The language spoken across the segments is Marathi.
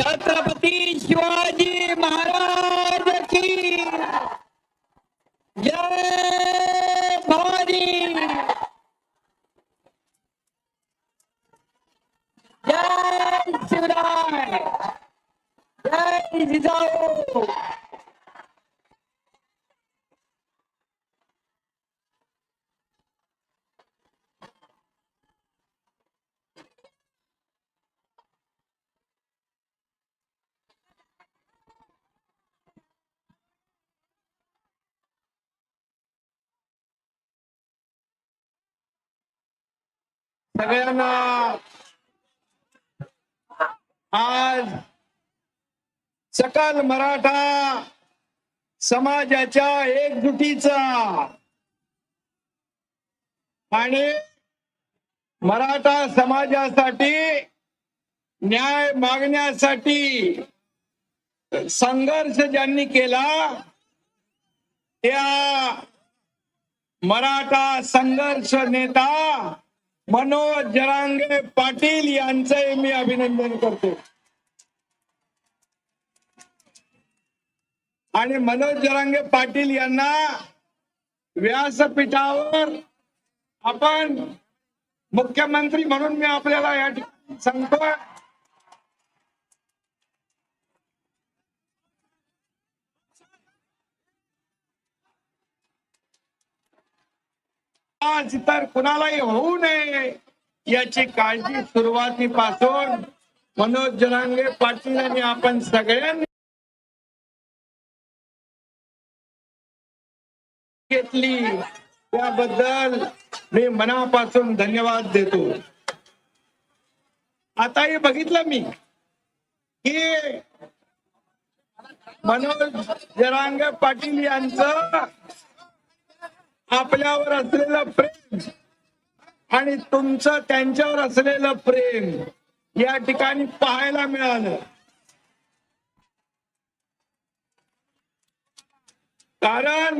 छत्रपती शिवाजी महाराज की जय भवानी। जय शिवराय। जय जिजाऊ। सगळ्यांना आज सकल मराठा समाजाच्या एकजुटीचा आणि मराठा समाजासाठी न्याय मागण्यासाठी संघर्ष ज्यांनी केला त्या मराठा संघर्ष नेता मनोज जरांगे पाटील यांचंही मी अभिनंदन करतो. आणि मनोज जरांगे पाटील यांना व्यासपीठावर आपण मुख्यमंत्री म्हणून मी आपल्याला या ठिकाणी सांगतो आज तर कुणालाही होऊ नये. याची काळजी सुरुवातीपासून मनोज जरांगे पाटील आणि आपण सगळ्यांनी घेतली. त्याबद्दल मी मनापासून धन्यवाद देतो. आता हे बघितलं मी की मनोज जरांगे पाटील यांचं आपल्यावर असलेलं प्रेम आणि तुमचं त्यांच्यावर असलेलं प्रेम या ठिकाणी पाहायला मिळालं. कारण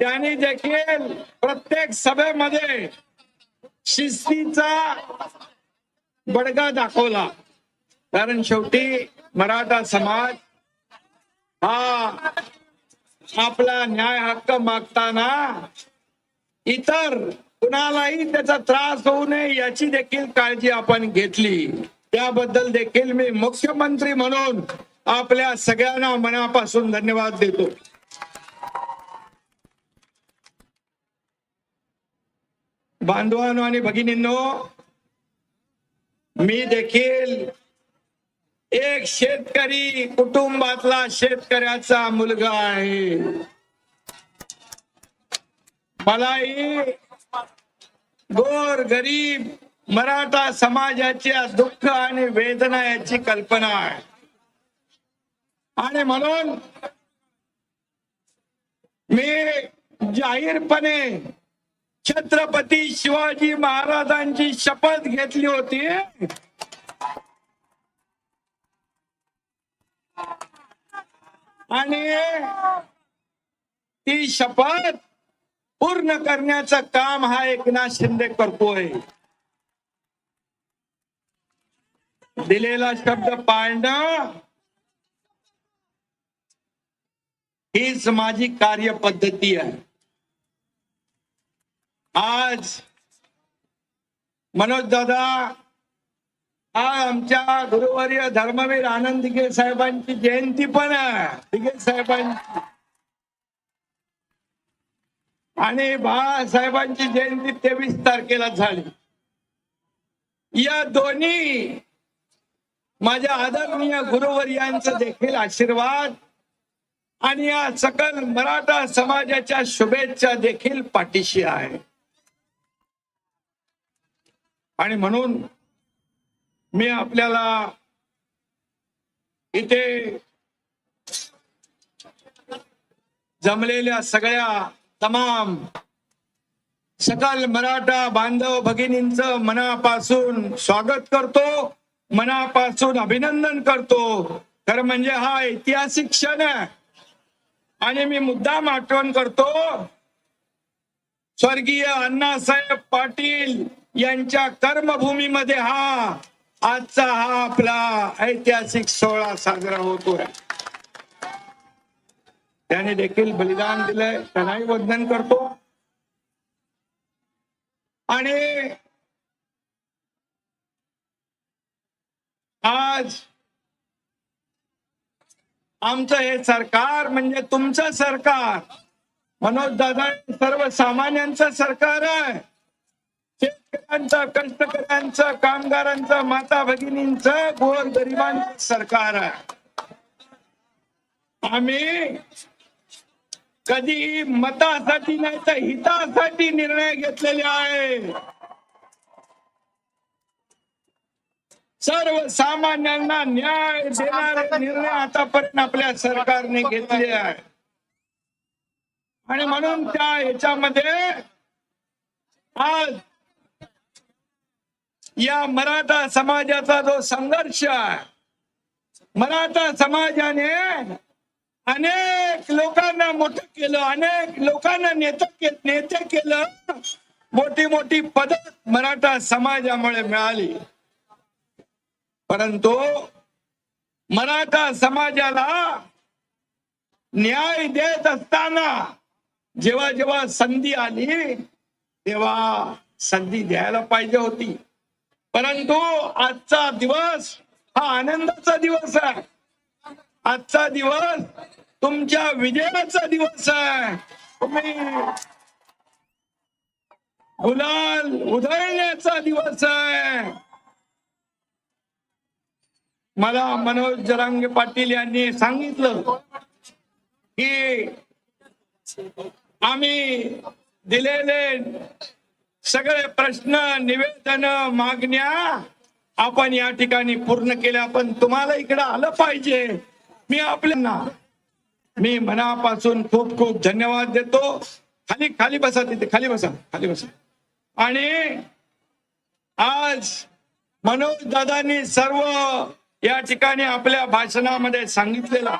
त्यांनी देखील प्रत्येक सभेमध्ये शिस्तीचा बडगा दाखवला. कारण शेवटी मराठा समाज हा आपला न्याय हक्क मागताना इतर कुणालाही त्याचा त्रास होऊ नये याची देखील काळजी आपण घेतली. त्याबद्दल देखील मी मुख्यमंत्री म्हणून आपल्या सगळ्यांना मनापासून धन्यवाद देतो. बांधवांनो आणि भगिनींनो मी देखील एक शेतकरी कुटुंबातला शेतकऱ्याचा मुलगा आहे. मलाही गोर गरीब मराठा समाजाच्या दुःख आणि वेदना याची कल्पना आहे. आणि म्हणून मी जाहीरपणे छत्रपती शिवाजी महाराजांची शपथ घेतली होती. आणि ती शपथ पूर्ण करण्याचं काम हा एकनाथ शिंदे करतोय. दिलेला शब्द पाळणं हीच माझी कार्यपद्धती आहे. आज मनोज दादा आमच्या गुरुवर्य धर्मवीर आनंद दिघे साहेबांची जयंती पण आहे. दिघे साहेबांची. आणि बाळासाहेबांची जयंती तेवीस तारखेला झाली. या दोन्ही माझ्या आदरणीय गुरुवर्यांचा देखील आशीर्वाद आणि या सकल मराठा समाजाच्या शुभेच्छा देखील पाठीशी आहे. आणि म्हणून मी आपल्याला इथे जमलेल्या सगळ्या तमाम सकल मराठा बांधव भगिनींच मनापासून स्वागत करतो मनापासून अभिनंदन करतो. खरं म्हणजे हा ऐतिहासिक क्षण आहे. आणि मी मुद्दाम आठवण करतो स्वर्गीय अण्णासाहेब पाटील यांच्या कर्मभूमीमध्ये हा आजचा हा आपला ऐतिहासिक सोहळा साजरा होतोय. त्याने देखील बलिदान दिलंय त्यांनाही वंदन करतो. आणि आज आमचं हे सरकार म्हणजे तुमचं सरकार. मनोज दादा सर्वसामान्यांचं सरकार आहे. शेतकऱ्यांचं कष्टकऱ्यांचं कामगारांचं माता भगिनींचं गोर गरिबांचं सरकार आहे. आम्ही कधी मतासाठी नाही तर हितासाठी निर्णय घेतलेले आहे. सर्वसामान्यांना न्याय देणारे निर्णय आतापर्यंत आपल्या सरकारने घेतले आहे. आणि म्हणून त्या ह्याच्यामध्ये आज या मराठा समाजाचा जो संघर्ष आहे मराठा समाजाने अनेक लोकांना मोठं केलं अनेक लोकांना नेत के- नेते केलं. मोठी मोठी पद मराठा समाजामुळे मिळाली. परंतु मराठा समाजाला न्याय देत असताना जेव्हा जेव्हा संधी आली तेव्हा संधी द्यायला पाहिजे होती. परंतु आजचा दिवस हा आनंदाचा दिवस आहे. आजचा दिवस तुमच्या विजयाचा दिवस आहे. तुम्ही गुलाल उधळण्याचा दिवस आहे. मला मनोज जरांगे पाटील यांनी सांगितलं की आम्ही दिलेले सगळे प्रश्न निवेदन मागण्या आपण या ठिकाणी पूर्ण केल्या पण तुम्हाला इकडे आलं पाहिजे. मी आपल्यांना मी मनापासून खूप खूप धन्यवाद देतो. खाली खाली बसा तिथे खाली बसा खाली बसा. आणि आज मनोज दादांनी सर्व या ठिकाणी आपल्या भाषणामध्ये सांगितलेला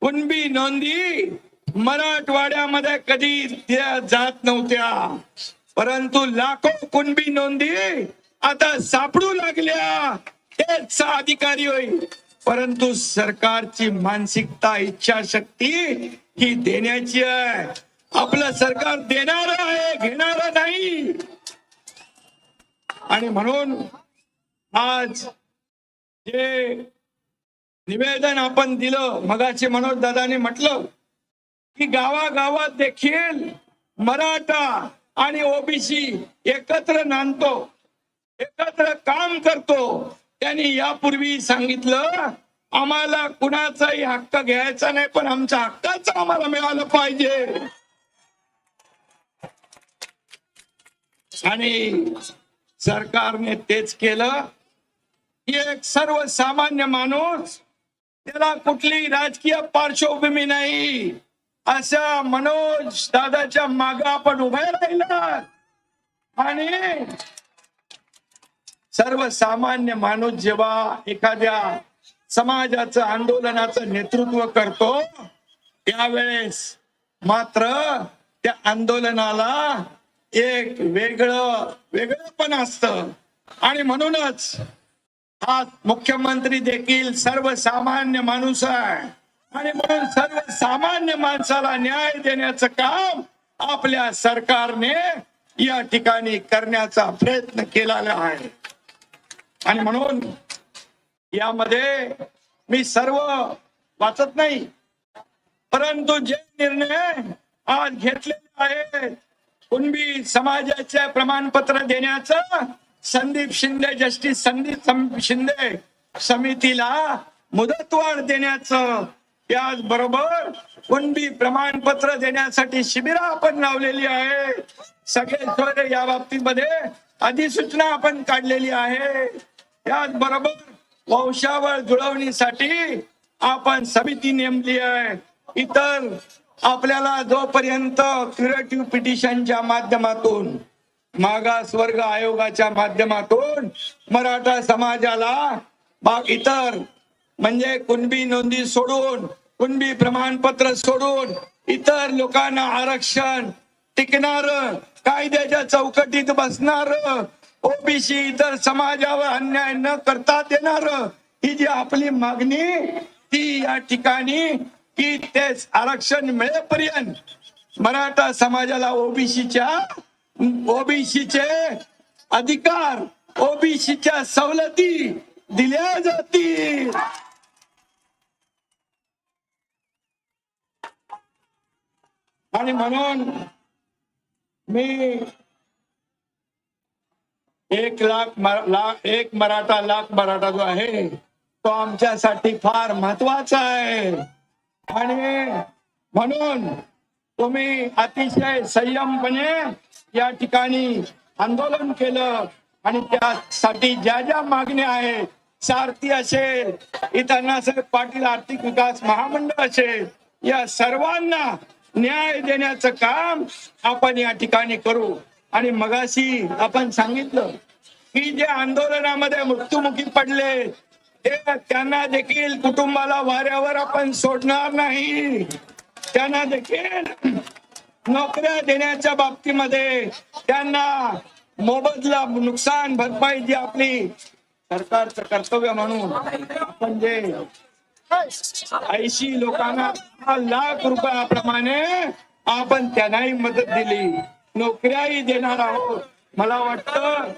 कुणबी नोंदी मराठवाड्यामध्ये कधी त्या जात नव्हत्या. परंतु लाखो कुणबी नोंदी आता सापडू लागल्या. तेच अधिकारी होईल परंतु सरकारची मानसिकता इच्छाशक्ती ही देण्याची आहे. आपलं सरकार देणार आहे घेणार नाही. आणि म्हणून आज जे निवेदन आपण दिलं मगाशी मनोज दादानी म्हटलं की गावागावात देखील मराठा आणि ओबीसी एकत्र नांदतो एकत्र काम करतो. त्यांनी यापूर्वी सांगितलं आम्हाला कुणाचाही हक्क घ्यायचा नाही पण आमच्या हक्काच आम्हाला मिळालं पाहिजे. आणि सरकारने तेच केलं. की एक सर्वसामान्य माणूस त्याला कुठली राजकीय पार्श्वभूमी नाही. अशा मनोज दादाच्या माग आपण उभे राहिला आणि सर्वसामान्य माणूस जेव्हा एखाद्या समाजाचं आंदोलनाचं नेतृत्व करतो त्यावेळेस मात्र त्या आंदोलनाला एक वेगळं वेगळंपण असत. आणि म्हणूनच हा मुख्यमंत्री देखील सर्वसामान्य माणूस आहे. आणि म्हणून सर्वसामान्य माणसाला न्याय देण्याचं काम आपल्या सरकारने या ठिकाणी करण्याचा प्रयत्न केलेला आहे. आणि म्हणून यामध्ये मी सर्व वाचत नाही परंतु जे निर्णय आज घेतलेले आहेत कुणबी समाजाचे प्रमाणपत्र देण्याचं संदीप शिंदे जस्टिस संदीप शिंदे समितीला मुदतवाढ देण्याचं त्याचबरोबर कुणबी प्रमाणपत्र देण्यासाठी शिबिर आपण लावलेली आहे. सगळे या बाबतीमध्ये अधिसूचना आपण काढलेली आहे. त्याचबरोबर वंशावळ जुळवणीसाठी आपण समिती नेमली आहे. इतर आपल्याला जोपर्यंत क्युरेटिव्ह पिटिशनच्या माध्यमातून मागास वर्ग आयोगाच्या माध्यमातून मराठा समाजाला इतर म्हणजे कुणबी नोंदी सोडून कुणबी प्रमाणपत्र सोडून इतर लोकांना आरक्षण टिकणार कायद्याच्या चौकटीत बसणार ओबीसी इतर समाजावर अन्याय न करता देणार ही जी आपली मागणी ती या ठिकाणी की तेच आरक्षण मिळेपर्यंत मराठा समाजाला ओबीसीच्या ओबीसीचे अधिकार ओबीसीच्या सवलती दिल्या जातील. आणि म्हणून मी एक लाख लाख एक मराठा लाख मराठा जो आहे तो आमच्यासाठी फार महत्त्वाचा आहे. आणि म्हणून तुम्ही अतिशय संयमपणे या ठिकाणी आंदोलन केलं आणि त्यासाठी ज्या ज्या मागण्या आहेत सारथी असेल इतर अण्णासाहेब पाटील आर्थिक विकास महामंडळ असेल या सर्वांना न्याय देण्याचं काम आपण या ठिकाणी करू. आणि मगाशी आपण सांगितलं की जे आंदोलनामध्ये मृत्युमुखी पडले ते त्यांना देखील कुटुंबाला वाऱ्यावर आपण सोडणार नाही. त्यांना देखील नोकऱ्या देण्याच्या बाबतीमध्ये त्यांना मोबदला नुकसान भरपाई जी आपली सरकारचं कर्तव्य म्हणून आपण जे ऐंशी लोकांना दहा लाख रुपयाप्रमाणे आपण त्यांनाही मदत दिली. नोकऱ्याही देणार आहोत. मला वाटतं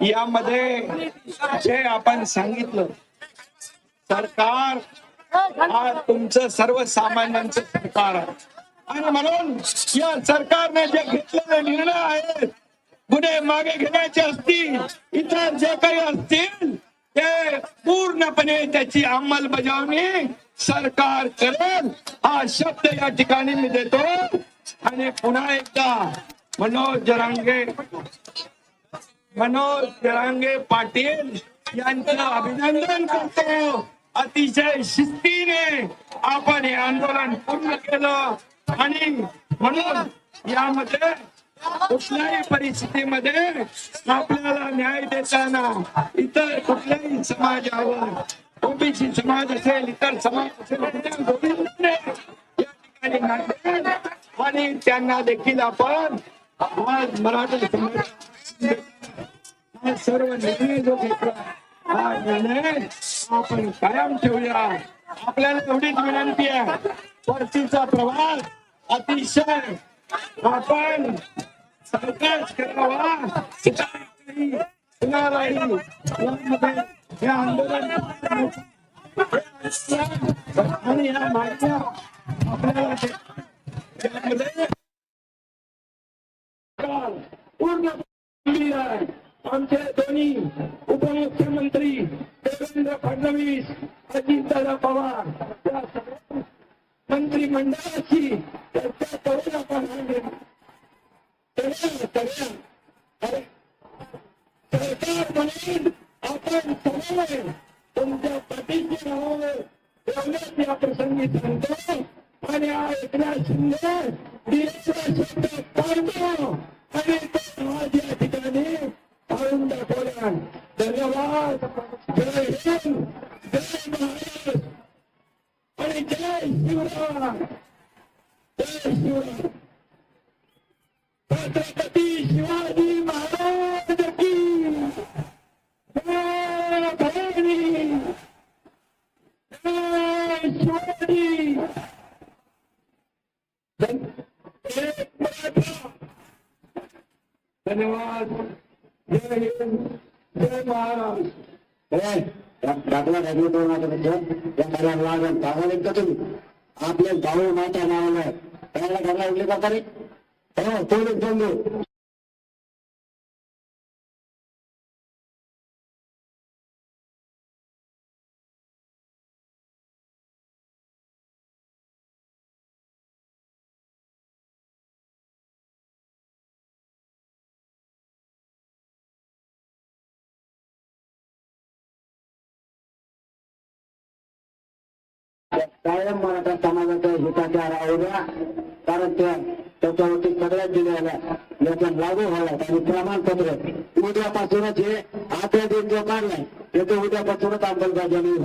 यामध्ये जे आपण सांगितलं सरकार हा तुमचं सर्वसामान्यांचं सरकार आहे. आणि म्हणून या सरकारने जे घेतलेले निर्णय आहेत गुन्हे मागे घेण्याचे असतील इतर जे काही असतील ते पूर्णपणे त्याची अंमलबजावणी सरकार करेल हा शब्द या ठिकाणी मी देतो. आणि पुन्हा एकदा मनोज जरांगे मनोज जरांगे पाटील यांचं अभिनंदन करतो. अतिशय शिस्तीने आपण हे आंदोलन पूर्ण केलं. आणि म्हणून यामध्ये कुठल्याही परिस्थितीमध्ये आपल्याला न्याय देताना इतर कुठल्याही समाजावर ओबीसी समाज असेल इतर समाज असेल आणि त्यांना देखील आपण आज मराठा समाज सर्व निर्णय जो घेतला हा निर्णय आपण कायम ठेवूया. आपल्याला एवढीच विनंती आहे. परतीचा प्रवास अतिशय आपण सावकाश करावा कुणालाही यामध्ये हे आंदोलन आणि या आपल्याला पूर्ण आमचे दोन्ही उपमुख्यमंत्री देवेंद्र फडणवीस अजितदादा पवार या मंत्रिमंडळाची चर्चा करून आपण हा निर्णय सगळ्या सगळ्या अरे, सरकार म्हणून आपण सर्व तुमच्या पाठीशी राहावं एवढंच या प्रसंगी सांगतो आणि हा एकनाथ शिंदे दिलेला शब्द पाळतो आणि तो आज या ठिकाणी पाळून दाखवला धन्यवाद जय हिंद जय महाराष्ट्र आणि जय शिवराय जय शिवराय छत्रपती शिवाजी महाराज की जय भवानी जय शिवाजी धन- एक मराठा. धन्यवाद। जय हिंद जय महाराष्ट्र दाखला घातली दोन वाजेपर्यंत या कार्याला लागेल सांगाल का तुम्ही आपले भाऊ माता नावाला आहे त्याला घरला उठले का तरी हो पोलीस बंधू कायम मराठा समाजाच्या हिताच्या राहुल्या कारण त्या त्याच्यावरती सगळ्या दिलेल्या याचा लागू व्हावा आणि प्रमाणपत्र उद्यापासूनच हे आठव्या दिन जो काढलाय त्याचं उद्यापासूनच अंमलबजावणी